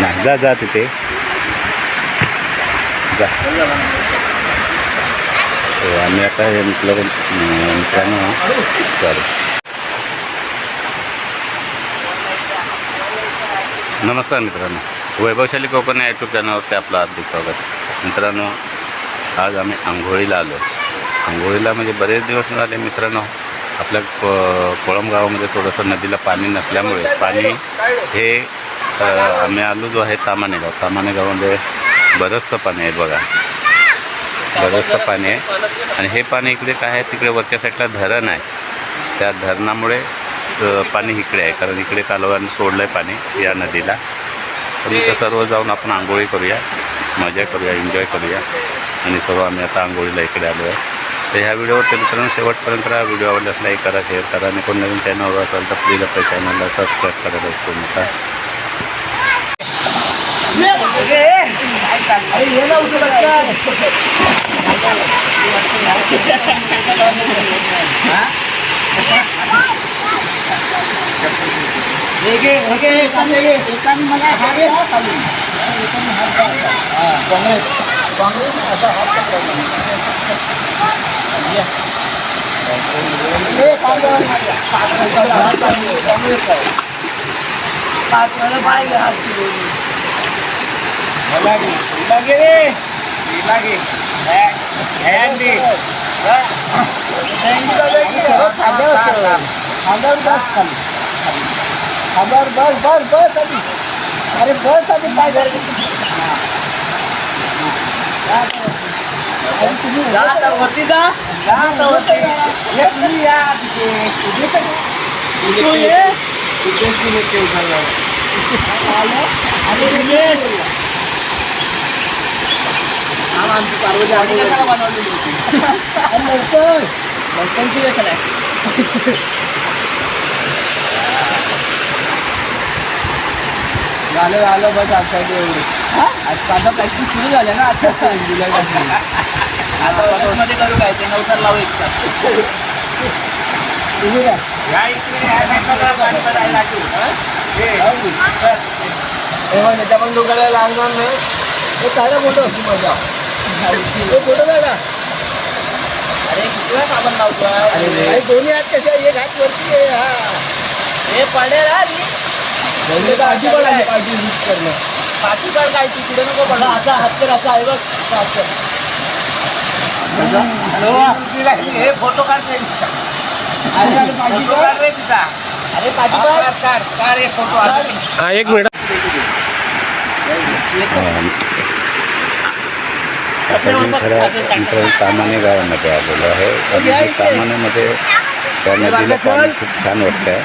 नाही जा जा तिथे. जा. हो, आम्ही आता हे म्हटलं मित्रांनो चालेल नमस्कार मित्रांनो. वैभवशाली कोकण या यूट्यूब चॅनलवरती आपलं हार्दिक स्वागत. मित्रांनो आज आम्ही आंघोळीला आलो. आंघोळीला म्हणजे बरेच दिवस झाले मित्रांनो. आपल्या प कोळमगावामध्ये थोडंसं नदीला पाणी नसल्यामुळे पाणी हे आम्ही आलो जो आहे तामानेगाव. गाव गावामध्ये बरंचसं पाणी आहे बघा. बरंचसं पाणी आहे. आणि हे पाणी इकडे काय आहे? तिकडे वरच्या साईडला धरण आहे. त्या धरणामुळे पाणी इकडे आहे. कारण इकडे कालव्याने सोडलं आहे पाणी या नदीला. तर इथं सर्व जाऊन आपण आंघोळी करूया. मजा करूया एन्जॉय करूया. आणि सर्व आम्ही आता आंघोळीला इकडे आलो आहे तर ह्या व्हिडिओवरती मित्रांनो शेवटपर्यंत राहा व्हिडिओ आवडल्यास लाईक करा शेअर करा आणि कोण नवीन चॅनलवर असाल तर प्लीज़ आपल्या चॅनलला सबस्क्राईब करायला विसरू नका बस बस बस बस आधी अरे बस आधी काय करायचं वरती जा वरती ये तुम्ही या तिथे तुझे काय तू ये तुझे तुझे ते उचलला आलो आणि तुझे आमची पार्वती आम्ही बनवलेली होती लवकर लवकरची वेळ नाही झालं झालं बस आता एवढी आज प्रॅक्टिस सुरू झाल्या ना. आता जुलै आता मध्ये करू काय? ते नवसार लावू एक तुम्ही त्याच्या पण लोकांना लागणार नाही. हे काढा फोटो. असतो माझा तो फोटो काढा. अरे किती वेळा साबण लावतो अरे दोन्ही हात कसे एक हात वरती आहे हा. हे पडेल पाठी पण आहे पाठी यूज करणं. पाठी पण काय ती? पुढे नको पडा. असा हात कर असा आहे बघ. असा हात कर हे फ़ोटो अरे फ़ोटो काढ रे तिचा. अरे पाठी काढ काढ एक फ़ोटो हा एक मिनिट. मित्रांनो गावामध्ये आलेलो आहे. आणि हे त्या नदीला पाणी खूप छान वाटतं आहे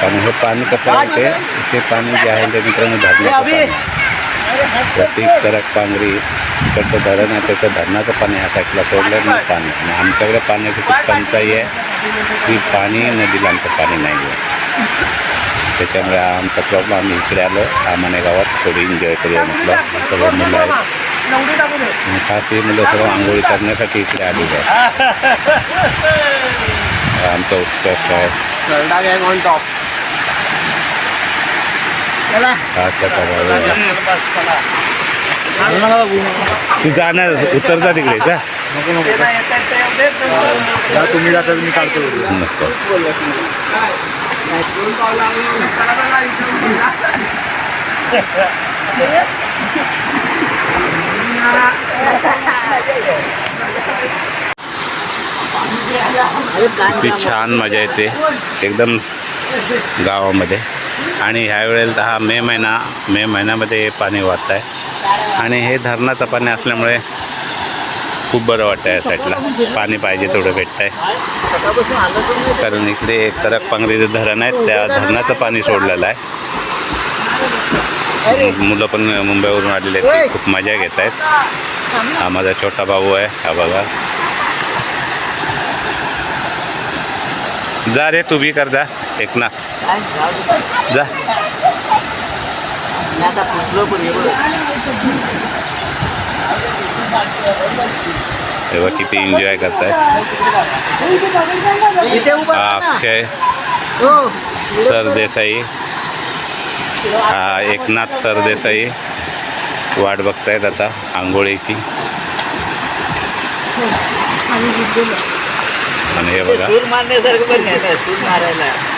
कारण हे पाणी कसं आहे ते पाणी जे आहे ते मित्रांनो. प्रत्येक करक पांगरी इकडचं धरण आहे त्याचं धरणाचं पाणी ह्या साईडला सोडलं नाही पाणी आणि आमच्याकडे पाण्याची खूप टंचाई आहे की पाणी नदीला आमचं पाणी नाही आहे त्याच्यामुळे आमचा प्रॉब्लेम आम्ही इकडे आलो आमाने गावात थोडी एन्जॉय करूया म्हटलं सर्व मुलं आहेत आणि खास ही। मुलं सर्व आंघोळी करण्यासाठी इकडे आलेली आहेत हा आमचा उत्कर्ष आहे तू जाणार उतरता तिकडे जा. तुम्ही जाता मी काढतो. किती छान मजा येते. एकदम गावामध्ये. आणि ह्यावेळेला हा मे महिना मे महिन्यामध्ये पाणी वाहत आहे आणि हे धरणाचं पाणी असल्यामुळे खूप बरं वाटतं या साईडला. पाणी पाहिजे तेवढं भेटतं आहे कारण इकडे करक पांगरीचं धरण आहे त्या धरणाचं पाणी सोडलेलं आहे. मुलं पण मुंबईवरून आलेले आहेत खूप मजा घेत आहेत. हा माझा छोटा भाऊ आहे हा बघा. जा रे तू बी कर जा. एक ना जा. तेव्हा किती एन्जॉय करताय. हा. अक्षय सरदेसाई हा एकनाथ सरदेसाई वाट बघतायत आता आंघोळीची. आणि हे बघा. सूर मारण्यासारखं पण नाही ना, सूर मारायला.